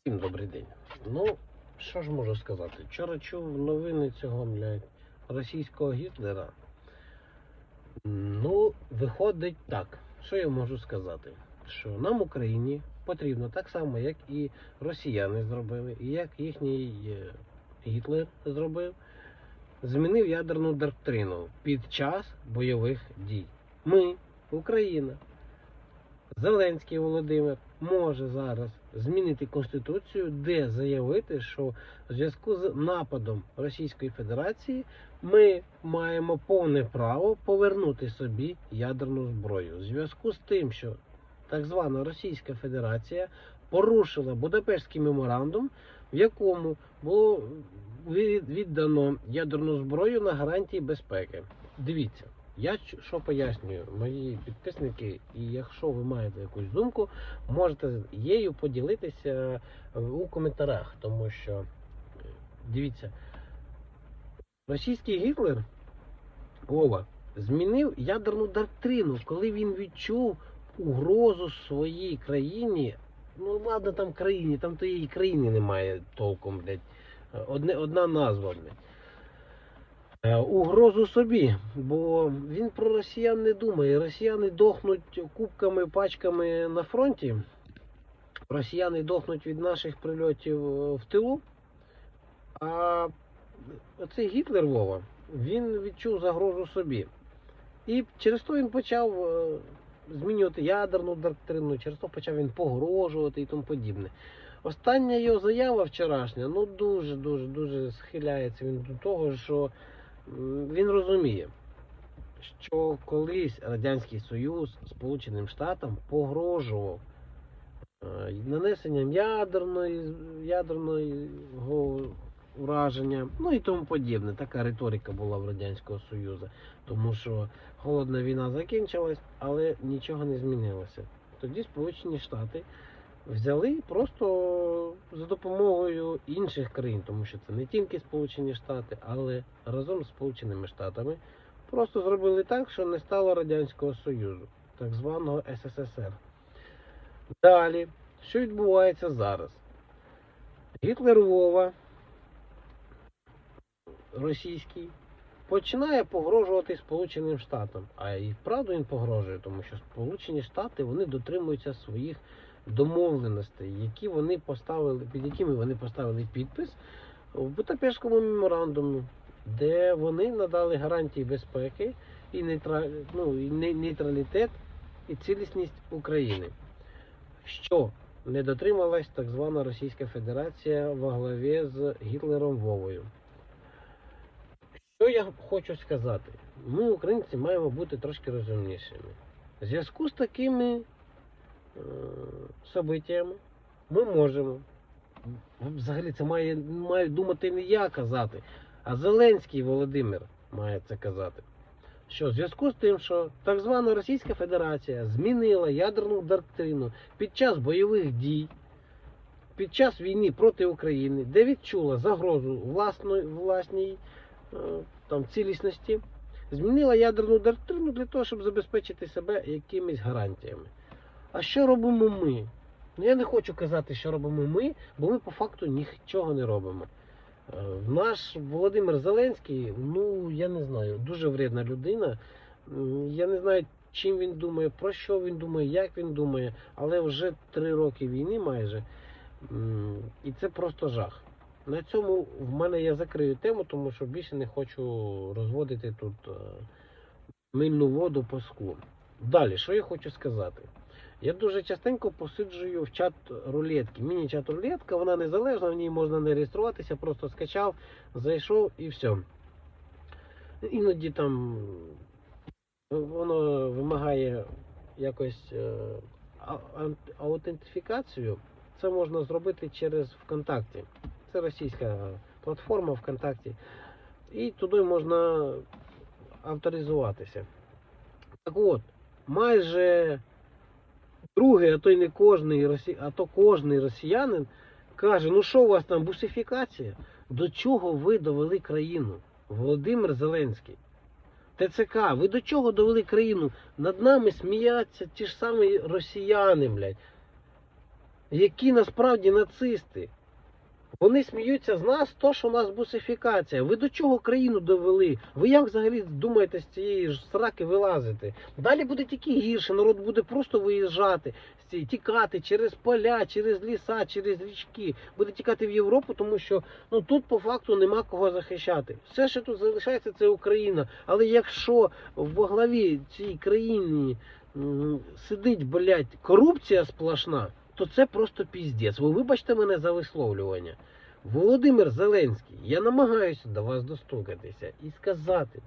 Всім добрий день. Ну, що ж можу сказати? Вчора чув новини цього, блядь, російського Гітлера. Ну, виходить так. Що я можу сказати? Що нам Україні потрібно так само, як і росіяни зробили, і як їхній е, Гітлер зробив, змінив ядерну доктрину під час бойових дій. Ми, Україна, Зеленський Володимир може зараз змінити конституцію, де заявити, що в зв'язку з нападом Російської Федерації ми маємо повне право повернути собі ядерну зброю. В зв'язку з тим, що так звана Російська Федерація порушила Будапештський меморандум, в якому було віддано ядерну зброю на гарантії безпеки. Дивіться. Я що пояснюю, мої підписники, і якщо ви маєте якусь думку, можете її поділитися е, у коментарях, тому що е, дивіться, російський Гітлер Вова змінив ядерну доктрину, коли він відчув угрозу своїй країні. Ну ладно, там країні, там тієї країни немає толком, блядь. Одне, одна назва, блядь. Е, угрозу собі, бо він про росіян не думає. Росіяни дохнуть кубками, пачками на фронті. Росіяни дохнуть від наших прильотів е, в тилу. А оцей Гітлер Вова, він відчув загрозу собі. І через то він почав е, змінювати ядерну доктрину, через то почав він погрожувати і тому подібне. Остання його заява вчорашня, ну дуже, дуже, схиляється він до того, що він розуміє, що колись Радянський Союз Сполученим Штатам погрожував е, нанесенням ядерної, ядерного ураження, ну і тому подібне. Така риторика була в Радянського Союзу, тому що холодна війна закінчилась, але нічого не змінилося. Тоді Сполучені Штати взяли просто за допомогою інших країн, тому що це не тільки Сполучені Штати, але разом з Сполученими Штатами просто зробили так, що не стало Радянського Союзу, так званого СССР. Далі, що відбувається зараз? Гітлер Вова, російський, починає погрожувати Сполученим Штатам. А і вправду він погрожує, тому що Сполучені Штати вони дотримуються своїх домовленостей, які вони поставили, під якими вони поставили підпис в Будапештському меморандумі, де вони надали гарантії безпеки і, ну, нейтралітет і цілісність України. Що не дотрималась так звана Російська Федерація во главі з Гітлером Вовою. Що я хочу сказати? Ми, українці, маємо бути трошки розумнішими. В зв'язку з такими событиями ми можемо. Взагалі це має, маю думати не я казати, а Зеленський Володимир має це казати. Що в зв'язку з тим, що так звана Російська Федерація змінила ядерну доктрину під час бойових дій, під час війни проти України, де відчула загрозу власної, власній е, там, цілісності, змінила ядерну доктрину для того, щоб забезпечити себе якимись гарантіями. А що робимо ми? Ну я не хочу казати, що робимо ми, бо ми по факту нічого не робимо. Е, Наш Володимир Зеленський, ну я не знаю, дуже вредна людина. Я не знаю, чим він думає, про що він думає, як він думає, але вже три роки війни майже. І це просто жах. На цьому в мене я закрию тему, тому що більше не хочу розводити тут е, мильну воду по склу. Далі, що я хочу сказати? Я дуже частенько посиджую в чат рулетки. Міні-чат рулетка, вона незалежна, в ній можна не реєструватися, просто скачав, зайшов і все. Іноді там воно вимагає якось е, аутентифікацію. Це можна зробити через ВКонтакті. Це російська платформа ВКонтакті. І туди можна авторизуватися. Так от, майже другий, а то не кожний, а то кожний росіянин каже: ну що у вас там бусифікація? До чого ви довели країну? Володимир Зеленський. ТЦК, ви до чого довели країну? Над нами сміються ті ж самі росіяни, блядь. які насправді нацисти. Вони сміються з нас, то, що у нас бусифікація. Ви до чого країну довели? Ви як взагалі думаєте з цієї ж сраки вилазити? Далі буде тільки гірше, народ буде просто виїжджати, тікати через поля, через ліса, через річки. Буде тікати в Європу, тому що ну тут по факту нема кого захищати. Все, що тут залишається, це Україна. Але якщо в главі цієї країни сидить, блядь, корупція сплошна, то це просто піздець. Ви вибачте мене за висловлювання. Володимир Зеленський, я намагаюся до вас достукатися і сказати,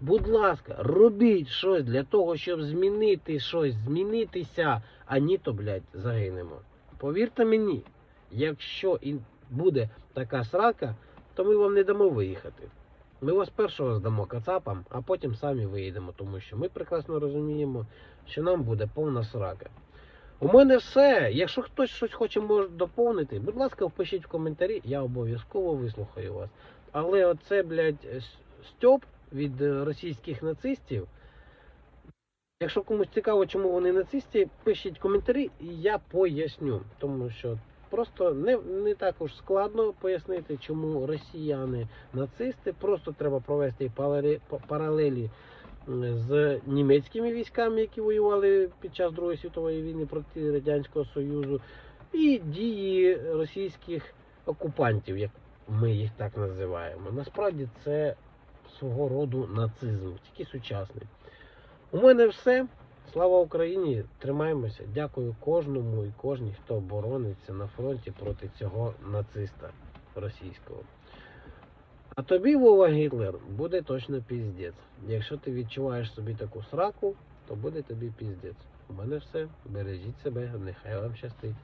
будь ласка, робіть щось для того, щоб змінити щось, змінитися, а ні, то, блядь, загинемо. Повірте мені, якщо і буде така срака, то ми вам не дамо виїхати. Ми вас першого здамо кацапам, а потім самі виїдемо, тому що ми прекрасно розуміємо, що нам буде повна срака. У мене все. Якщо хтось щось хоче може доповнити, будь ласка, впишіть в коментарі, я обов'язково вислухаю вас. Але оце, блядь, стьоп від е, російських нацистів. Якщо комусь цікаво, чому вони нацисти, пишіть коментарі, і я поясню. Тому що просто не, не так уж складно пояснити, чому росіяни нацисти. Просто треба провести паралелі з німецькими військами, які воювали під час Другої світової війни проти Радянського Союзу, і дії російських окупантів, як ми їх так називаємо. Насправді це свого роду нацизм, тільки сучасний. У мене все. Слава Україні! Тримаємося. Дякую кожному і кожній, хто борониться на фронті проти цього нациста російського. А тобі, Вова Гітлер, буде точно піздець. Якщо ти відчуваєш собі таку сраку, то буде тобі піздець. У мене все. Бережіть себе, нехай вам щастить.